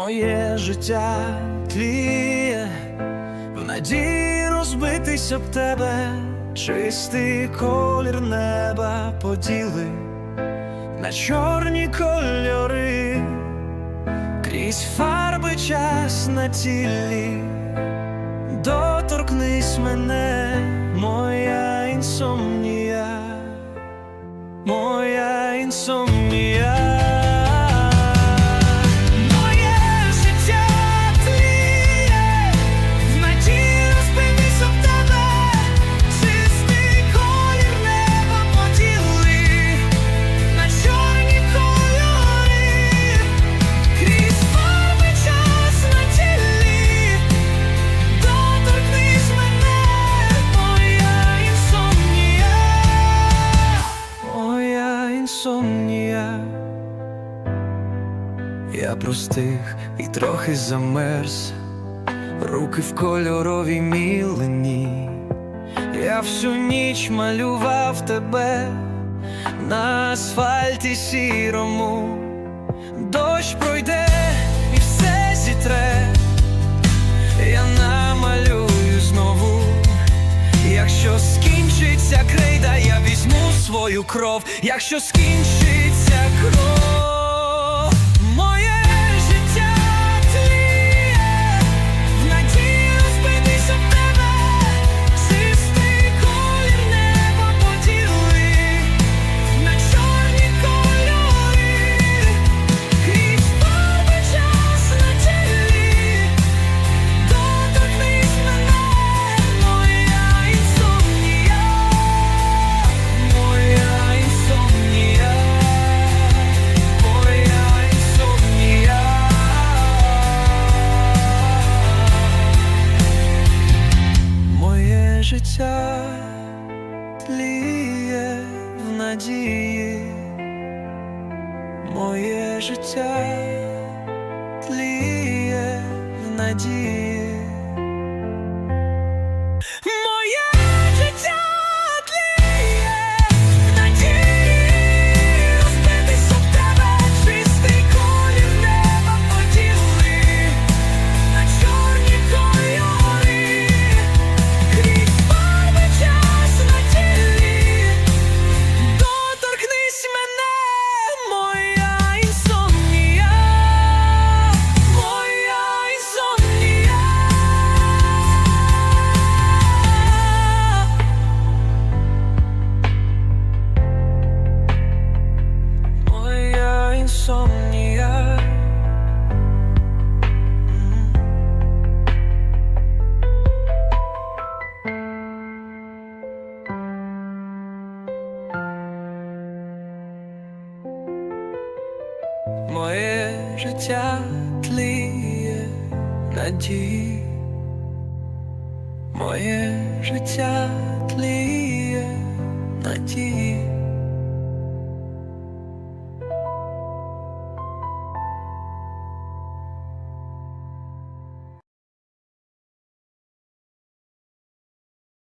Моє життя тліє, в надії розбитись об тебе, чистий колір неба поділи. На чорні кольори, крізь фарби час на тілі, доторкнись мене, моя інсомнія, моя інсомнія. Інсомнія. Я простих і трохи замерз, руки в кольоровій мілені. Я всю ніч малював тебе на асфальті сірому. Дощ пройде Якщо скінчиться крейда, я візьму свою кров. Якщо скінчиться кров, надії, моє життя тліє в надії. Інсомнія. Моє життя тліє надії, моє життя тліє надії.